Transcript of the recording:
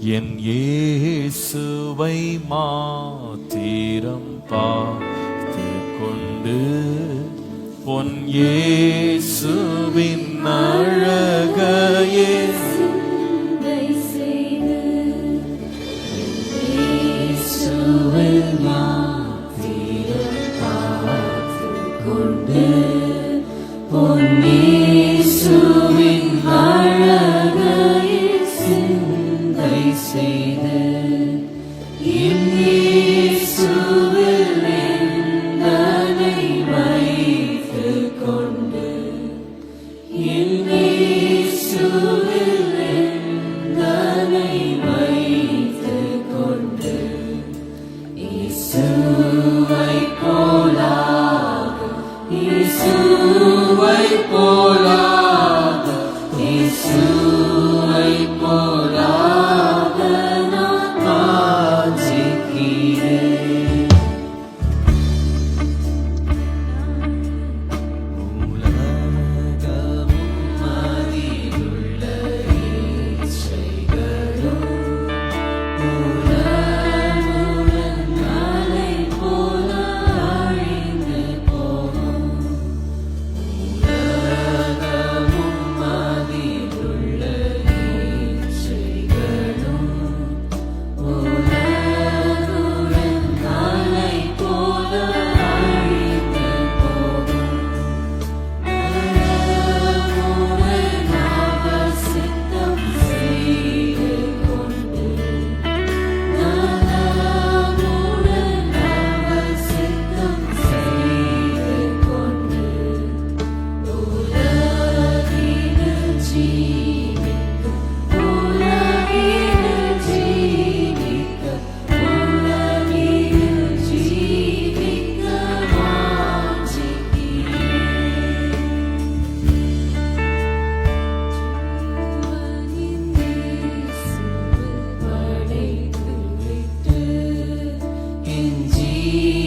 என் இயேசுவை மாத்திரம் பார்த்து கொண்டு பொன் இயேசுவின் அழகையே மாத்திரம் பார்த்து கொண்டு me. see.